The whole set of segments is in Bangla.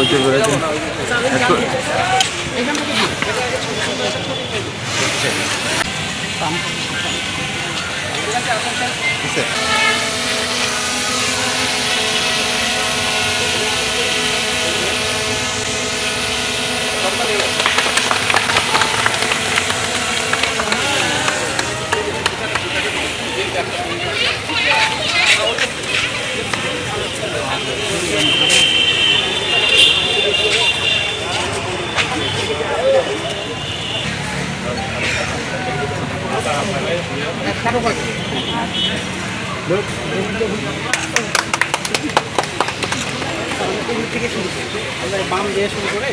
হইতে পেরেছে একটু- বিরল কৃষকরা এখানে পালন করে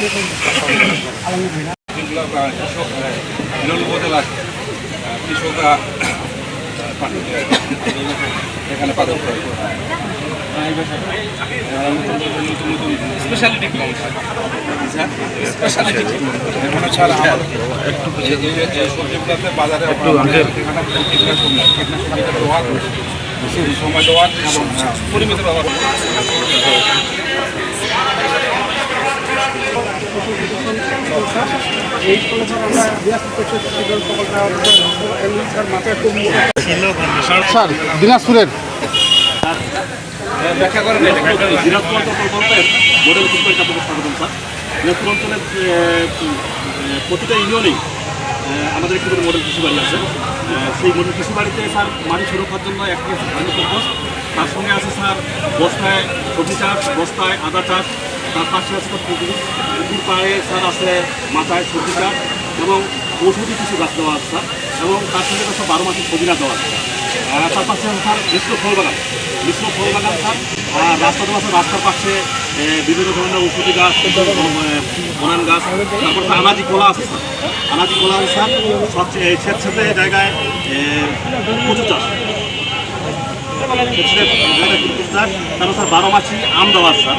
নতুন নতুন স্পেশালিটি এখানে বাজারে নেই কীটনাশক ব্যবহার সময় দেওয়ার পরিমিত ব্যবহার স্যার, দিনাজপুরের। ব্যাখ্যা করেন দিনাজপুর প্রকল্পের মডেল স্বাগতম স্যার দিনাজপুর অঞ্চলের প্রতিটা ইউনিয়নেই আমাদের একটি করে মডেল কৃষি বাড়ি আছে সেই মডেল কৃষি বাড়িতে স্যার মাটি সুরক্ষার জন্য একটি ধার্মিক তার সঙ্গে আছে স্যার বস্তায় সবজি চাষ, বস্তায় আদা চাষ তার পাশে আছে পুকুর পুকুর পাড়ে স্যার আছে মাথায় সবজি চাষ এবং ওষুধি কিছু গাছ দেওয়া আছে এবং তার সঙ্গে তো বারো মাসের সবিনা দেওয়া আছে। তার পাশে স্যার মিশ্র ফল বাগান মিশ্র ফল বাগান স্যার, আর রাস্তা তো আছে রাস্তার পাশে বিভিন্ন ধরনের ওষুধি গাছ বনান গাছ, তারপর আনাজি কলা আছে স্যার। আনাজি কলা আছে স্যার, সবচেয়ে স্বেচ্ছাতে জায়গায় কচু চাষ। জায়গায় কচু চাষ তারপর স্যার বারো মাছি আম দেওয়া স্যার।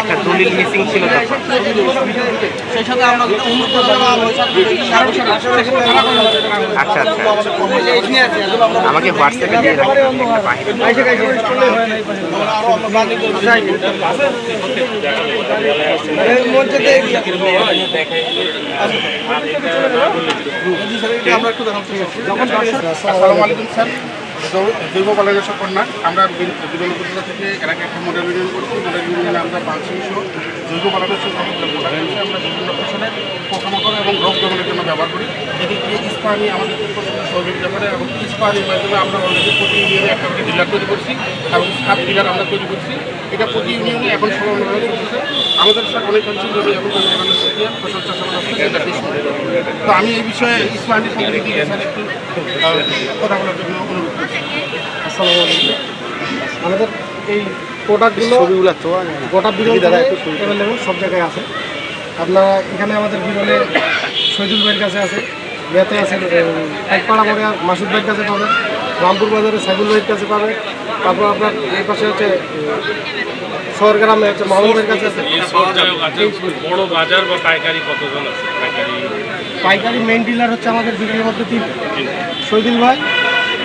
একটা দলিল মিসিং ছিল সেই সাথে আমরা আচ্ছা। আচ্ছা আমাকে হোয়াটসঅ্যাপে দিয়ে রাখবেন আমরা একটু দেখাচ্ছি আসসালামু আলাইকুম স্যার। জৈব বালাগেশ্বর কন্যা। আমরা বিরল উপজেলা থেকে এলাকায় একটা মডেল ইউনিয়ন করছি মডেল ইউনিয়নে আমরা পাঁচশো জৈব বালাগেশ্বর সমগ্র বালাগেশ্বর আমরা বিভিন্ন ফসলে পোকামাকড় এবং রোগ দমনের জন্য ব্যবহার করি। এদিকে ইস্পাহানি আমাদের সহযোগিতা আমরা অলরেডি প্রতি ইউনিয়নে একটা করে ডিলার তৈরি করছি এবং সাত ডিলার আমরা তৈরি করছি। এটা প্রতি ইউনিয়নে এখন সমানভাবে চলতেছে আমাদের স্যার অনেক অঞ্চল জমি প্রক্রিয়া ফসল চাষাবাদ তো আমি এই বিষয়ে সম্পর্কে একটু কথা বলার জন্য অনুরোধ করছি আসসালামু আলাইকুম আমাদের এই প্রোডাক্টগুলো গোটা বিরল অ্যাভেলেবল সব জায়গায় আছে। আপনারা এখানে আমাদের বিরলে শহীদুল ভাইয়ের কাছে আছে মেয়েতে আছে একপাড়া মোড়ে মাসুদ ভাইয়ের কাছে পাবেন। রামপুর বাজারে সাইফুল ভাইয়ের কাছে পাবে। তারপর আপনার এই পাশে হচ্ছে শহর গ্রামে হচ্ছে কাছে আছে। বড় বাজার বা পাইকারি মেন আছে? পাইকারি পাইকারি মেইন ডিলার হচ্ছে আমাদের বিক্রির মধ্যে তিন শহীদুল ভাই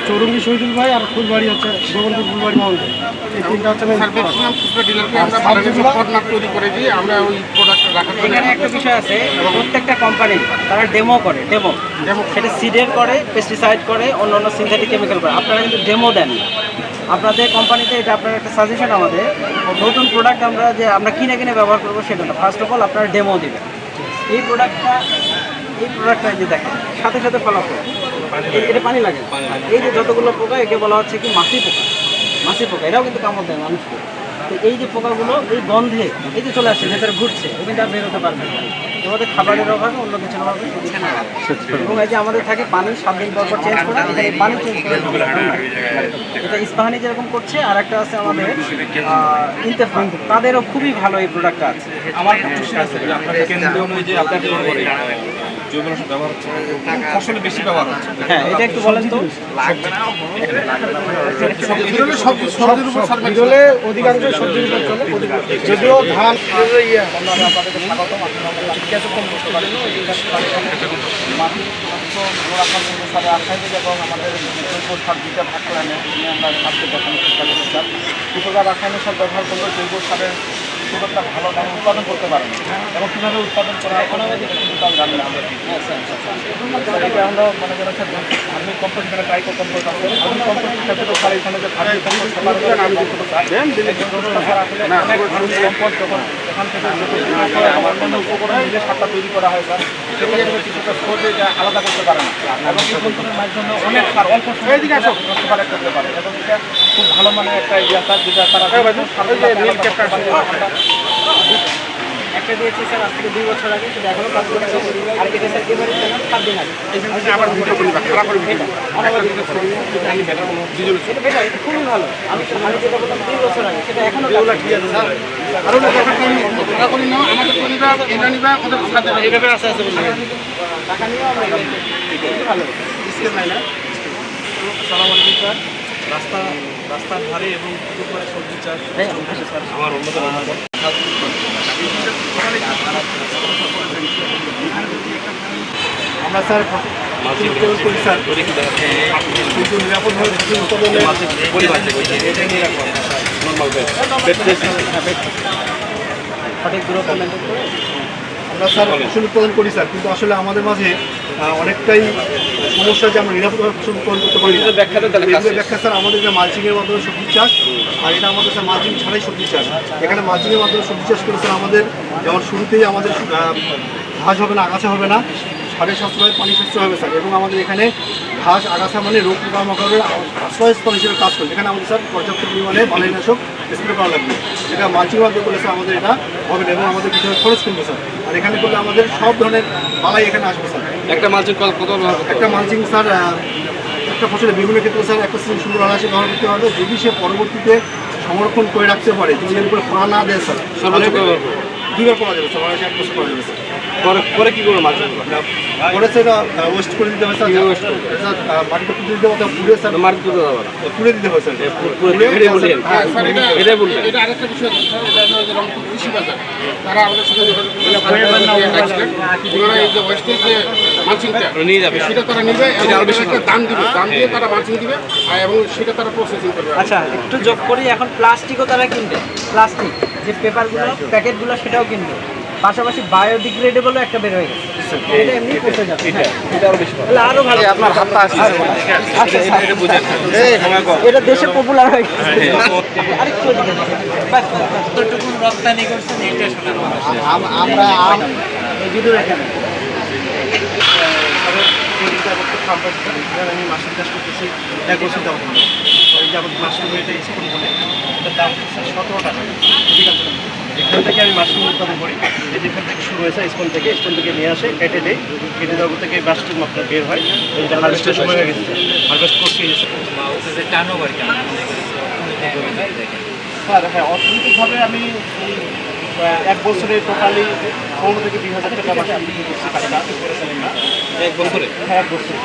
চৌরঙ্গি শহীদুল ভাই আর ফুলবাড়ি হচ্ছে গোবন্দপুর ফুলবাড়ি মাউন্টেন এই তিনটা হচ্ছে ম্যাক্সিমাম খুচরা ডিলারকে আমরা বালাগেশ্বর তৈরি করে দিই আমরা ওই প্রোডাক্ট রাখার এখানে একটা বিষয় আছে প্রত্যেকটা কোম্পানি তারা ডেমো করে ডেমো Demo। সেটা সিডের করে পেস্টিসাইড করে অন্য অন্য সিনথেটিক কেমিক্যাল করে। আপনারা কিন্তু ডেমো দেন না। আপনাদের কোম্পানিতে এটা আপনার একটা সাজেশন আমাদের নতুন প্রোডাক্ট আমরা যে আমরা কিনে কিনে ব্যবহার করব সেটা না। ফার্স্ট অফ অল আপনারা ডেমো দেবেন। এই প্রোডাক্টটা এই প্রোডাক্টটা যে দেখেন সাথে সাথে ফলাফল এটা পানি লাগে। এই যে যতগুলো পোকা একে বলা হচ্ছে কি মাছি পোকা। মাছি পোকা এরাও কিন্তু কামড় দেয় মানুষকে। তো এই যে পোকাগুলো এই গন্ধে এই যে চলে আসছে ভেতরে ঘুরছে ও কিন্তু আর বেরোতে পারবে না। আমাদের খাবারের অভাবে অন্য কিছুর অভাবে এবং এই যে আমাদের থাকে পানি সাত দিন পর পর চেঞ্জ করা এখানে পানি চেঞ্জ করে। এটা ইস্পাহানি যেরকম করছে আর একটা আছে আমাদের আহ, তাদেরও খুবই ভালো এই প্রোডাক্টটা আছে। আমার আছে। আপনাদের কেন্দ্রীয় অনুযায়ী আপনাদের করে জৈব রসায়ন ব্যবহার হচ্ছে। ফসলে বেশি ব্যবহার হচ্ছে। হ্যাঁ এটা একটু বলেন তো। বিরলে সবজি সবজির উপর সার বিরলে অধিকাংশ সবজির উপর চলে যদিও ধান ইয়ে কৃষকরা রাসায়নিক সার ব্যবহার করলে জৈব সারের খুব একটা ভালো দাম উৎপাদন করতে পারে না। এবং কীভাবে উৎপাদন করা হয় কিন্তু তাও জানি না আমরা এটা আমরা মনে করেন আমি এখানে ট্রাই কম্পোস্ট আমি কম্পোস্ট ক্ষেত্রে সার এখানে যে ভারী কম্পোস্ট সার কম্পোস্ট যখন এখান থেকে আমার অন্যান্য উপকরণ মিলে সারটা তৈরি করা হয় স্যার। সেক্ষেত্রে কিছুটা সহজে আলাদা করতে পারে না। এবং এই যন্ত্রের মাধ্যমে অনেক সার অল্প সময় করতে পারে। এবং এটা খুব ভালো মানের একটা ইয়া স্যার যেটা তারা একটা দিয়েছি স্যার আজ থেকে দুই বছর আগে সেটা এখনও কাজ করছে। আর এটা স্যার এবারে সাত দিন আগে। আবার ভিডিও করি না খারাপ করে ভিডিও এটা বেটার এটা খুবই ভালো। আমি আমি যেটা বললাম দুই বছর আগে সেটা এখনও কাজ করছে। কারণ খারাপ করি না। আমাদের আছে আছে টাকা নিয়েও আমরা ভালো। আলাইকুম স্যার। রাস্তা রাস্তার ধারে এবং পুকুর পাড়ে সবজি চাষ হ্যাঁ, স্যার। আমার অন্যতম আমরা স্যার উৎপাদন করি স্যার। কিন্তু নিরাপদভাবে উৎপাদনে সঠিক দূরত্ব মেনটেন করে আমরা স্যার ফসল উৎপাদন করি স্যার। কিন্তু আসলে আমাদের মাঝে অনেকটাই সমস্যা যে আমরা নিরাপদভাবে ফসল উৎপাদন করতে পারি ব্যাখ্যা স্যার আমাদের যে মালচিংয়ের মাধ্যমে সবজি চাষ আর এটা আমাদের স্যার মালচিং ছাড়াই সবজি চাষ। এখানে মালচিংয়ের মাধ্যমে সবজি চাষ করে স্যার আমাদের যেমন শুরুতেই আমাদের ঘাস হবে না আগাছা হবে না সারের সাশ্রয় পানি সাশ্রয় হবে স্যার। এবং আমাদের এখানে ঘাস আগাছা মানে রোগ পোকামাকড়ের আশ্রয়স্থল হিসেবে কাজ করে। এখানে আমাদের স্যার পর্যাপ্ত পরিমাণে বালাইনাশক স্প্রে করা লাগবে এটা মালচিং মাধ্যমে করলে স্যার আমাদের এটা হবে না এবং আমাদের কিছু খরচ কমবে স্যার আর এখানে করলে আমাদের সব ধরনের বালাই এখানে আসবে স্যার একটা কল কত একটা মালচিং স্যার একটা ফসলের বিভিন্ন ক্ষেত্রে স্যার একটা সিজন সুন্দর অনায়াসে ব্যবহার করতে পারবে যদি সে পরবর্তীতে সংরক্ষণ করে রাখতে পারে যদি এর উপরে পা না দেয় স্যার দুইবার করা যাবে স্যার অনায়াসে এক বছর করা যাবে স্যার পরে পরে কি করব মাছ পরে সেটা ওয়েস্ট করে দিতে হবে স্যার। স্যার মাটিতে পুঁতে দিতে হবে পুড়ে স্যার। দিতে যাবে পুড়ে দিতে হবে স্যার। এটাই বললেন। হ্যাঁ, স্যার, এটা- এটাই বললেন। এটা আরেকটা বিষয় আছে, স্যার, এটা হলো যে রংপুর কৃষি বাজার। তারা আমাদের সাথে যোগাযোগ করে আসলেন। ওনারা এই যে ওয়েস্টের যে মালচিংটা নিয়ে যাবে। সেটা তারা নিবে দাম দিবে। দাম দিয়ে তারা মালচিং দিবে এবং সেটা তারা প্রসেসিং করবে। আচ্ছা একটু যোগ করি এখন প্লাস্টিকও তারা কিনবে। প্লাস্টিক যে পেপারগুলো প্যাকেটগুলো সেটাও কিনবে। পাশাপাশি বায়োডিগ্রেডেবলও একটা বের হয়ে গেছে। এটা এমনি পচে যাবে হ্যাঁ। তাহলে আরও ভালো। আপনার হাতটা আসছে। আচ্ছা এটা বুঝেন এটা দেশে পপুলার হয়ে গেছে। আরেকটু বাস, বাস, বাস। কতটুকু রপ্তানি করছেন এটা শোনার আমরা আম- এই ভিডিও এখানে আমি মাছের চাষ করতেছি এক বছর যাবত এই যাবত মাশরুম এটা স্কুল বলে এটার দাম সতেরো টাকা। ঠিক আছে এখান থেকে আমি মাশরুম উৎপাদন করি। এই যেখান থেকে শুরু হয়েছে স্কুল থেকে স্কুল থেকে নিয়ে আসে কেটে দেয় কেটে দেওয়ার থেকে মাশরুম আপনার বের হয়। এইটা হারভেস্টের সময় হয়ে গেছে। হারভেস্ট যে- টার্ন ওভার স্যার হ্যাঁ অর্থনৈতিকভাবে আমি এক বছরে টোটালি পনেরো থেকে দুই হাজার টাকা মাসে বিক্রি করছি কাজটা এক বছরে? হ্যাঁ এক বছরে।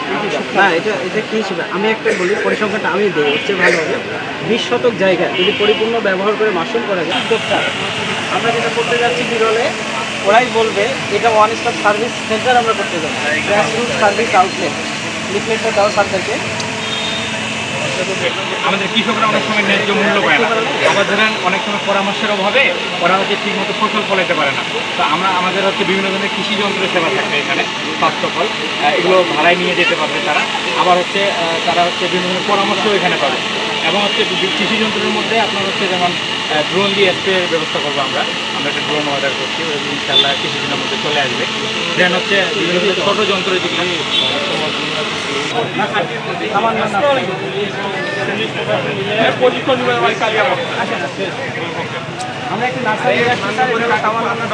না এটা এটা কি হিসেবে আমি একটা বলি পরিসংখ্যানটা আমি দিই হচ্ছে ভালো হবে। বিশ শতক জায়গায় যদি পরিপূর্ণ ব্যবহার করে মাশরুম করা যায়। উদ্যোক্তা আমরা যেটা করতে যাচ্ছি বিরলে ওরাই বলবে এটা ওয়ান স্টপ সার্ভিস সেন্টার আমরা করতে যাব। গ্রাসরুট সার্ভিস আউটলেট লিফলেটটা দাও স্যারদেরকে আমাদের কৃষকরা অনেক সময় ন্যায্য মূল্য পায় না। আবার ধরেন, অনেক সময় পরামর্শের অভাবে ওরা হচ্ছে ঠিকমতো ফসল ফলাইতে পারে না। তো আমরা, আমাদের হচ্ছে বিভিন্ন ধরনের কৃষি যন্ত্র সেবা থাকবে এখানে স্বাস্থ্যফল ফল এগুলো ভাড়ায় নিয়ে যেতে পারবে তারা। আবার হচ্ছে তারা হচ্ছে বিভিন্ন ধরনের পরামর্শও এখানে পাবে। এবং হচ্ছে কৃষি যন্ত্রের মধ্যে আপনার হচ্ছে যেমন ড্রোন দিয়ে স্প্রে ব্যবস্থা করব আমরা। আমরা একটা ড্রোন অর্ডার করছি ওই ইনশাল্লাহ কিছুদিনের মধ্যে চলে আসবে। দেন হচ্ছে বিভিন্ন ছোট যন্ত্র যেগুলো আমরা একটু নার্সারি আসছি স্যার এটা আমার নাম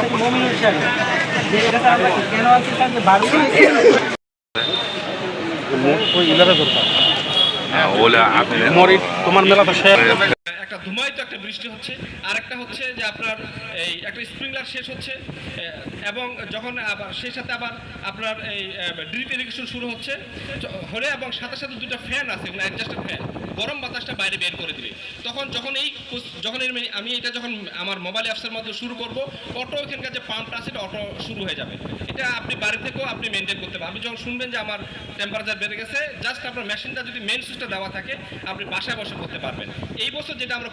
হচ্ছে মমিনুল সাহেব যে এটা স্যার আমরা কেন আনছি স্যার যে বারো একটা ধুমায়িত একটা বৃষ্টি হচ্ছে আর একটা হচ্ছে যে আপনার এই একটা স্প্রিংলার শেষ হচ্ছে এবং যখন আবার সেই সাথে আবার আপনার এই ড্রিপ ইরিগেশন শুরু হচ্ছে হলে এবং সাথে সাথে দুটো ফ্যান আছে অ্যাডজাস্টেড ফ্যান গরম বাতাসটা বাইরে বের করে দিবে। তখন যখন এই যখন আমি এটা যখন আমার মোবাইল অ্যাপসের মধ্যে শুরু করব অটো এখানকার যে পাম্পটা আছে এটা অটো শুরু হয়ে যাবে। এটা আপনি বাড়ি থেকেও আপনি মেনটেন করতে পারবেন আপনি যখন শুনবেন যে আমার টেম্পারেচার বেড়ে গেছে জাস্ট আপনার মেশিনটা যদি মেন সুইচটা দেওয়া থাকে, আপনি বাসায় বসে করতে পারবেন। এই বছর যেটা আমরা